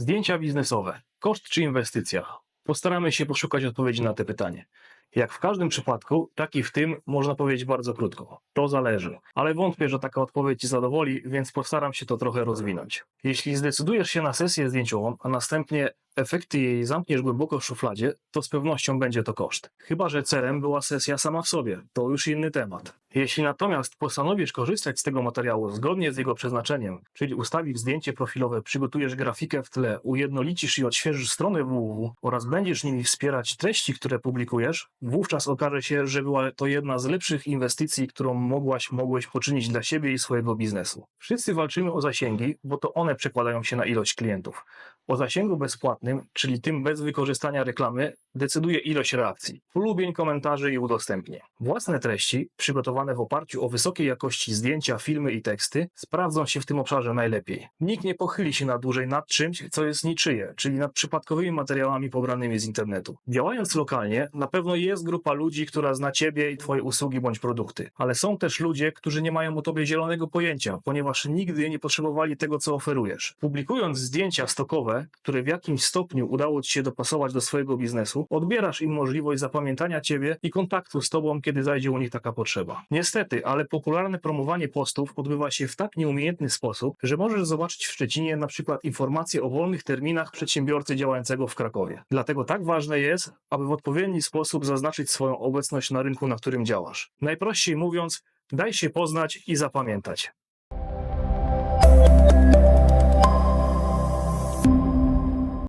Zdjęcia biznesowe. Koszt czy inwestycja? Postaramy się poszukać odpowiedzi na te pytanie. Jak w każdym przypadku, tak i w tym można powiedzieć bardzo krótko. To zależy. Ale wątpię, że taka odpowiedź Ci zadowoli, więc postaram się to trochę rozwinąć. Jeśli zdecydujesz się na sesję zdjęciową, a następnie efekty jej zamkniesz głęboko w szufladzie, to z pewnością będzie to koszt. Chyba, że celem była sesja sama w sobie. To już inny temat. Jeśli natomiast postanowisz korzystać z tego materiału zgodnie z jego przeznaczeniem, czyli ustawisz zdjęcie profilowe, przygotujesz grafikę w tle, ujednolicisz i odświeżysz stronę www oraz będziesz nimi wspierać treści, które publikujesz, wówczas okaże się, że była to jedna z lepszych inwestycji, którą mogłaś, mogłeś poczynić dla siebie i swojego biznesu. Wszyscy walczymy o zasięgi, bo to one przekładają się na ilość klientów. O zasięgu bezpłatnym, czyli tym bez wykorzystania reklamy, decyduje ilość reakcji, polubień, komentarzy i udostępnień. Własne treści, przygotowane w oparciu o wysokiej jakości zdjęcia, filmy i teksty, sprawdzą się w tym obszarze najlepiej. Nikt nie pochyli się na dłużej nad czymś, co jest niczyje, czyli nad przypadkowymi materiałami pobranymi z internetu. Działając lokalnie, na pewno jest grupa ludzi, która zna Ciebie i Twoje usługi bądź produkty, ale są też ludzie, którzy nie mają o Tobie zielonego pojęcia, ponieważ nigdy nie potrzebowali tego, co oferujesz. Publikując zdjęcia stokowe, które w jakimś stopniu udało Ci się dopasować do swojego biznesu, odbierasz im możliwość zapamiętania Ciebie i kontaktu z Tobą, kiedy zajdzie u nich taka potrzeba. Niestety, ale popularne promowanie postów odbywa się w tak nieumiejętny sposób, że możesz zobaczyć w Szczecinie na przykład informacje o wolnych terminach przedsiębiorcy działającego w Krakowie. Dlatego tak ważne jest, aby w odpowiedni sposób zaznaczyć swoją obecność na rynku, na którym działasz. Najprościej mówiąc, daj się poznać i zapamiętać.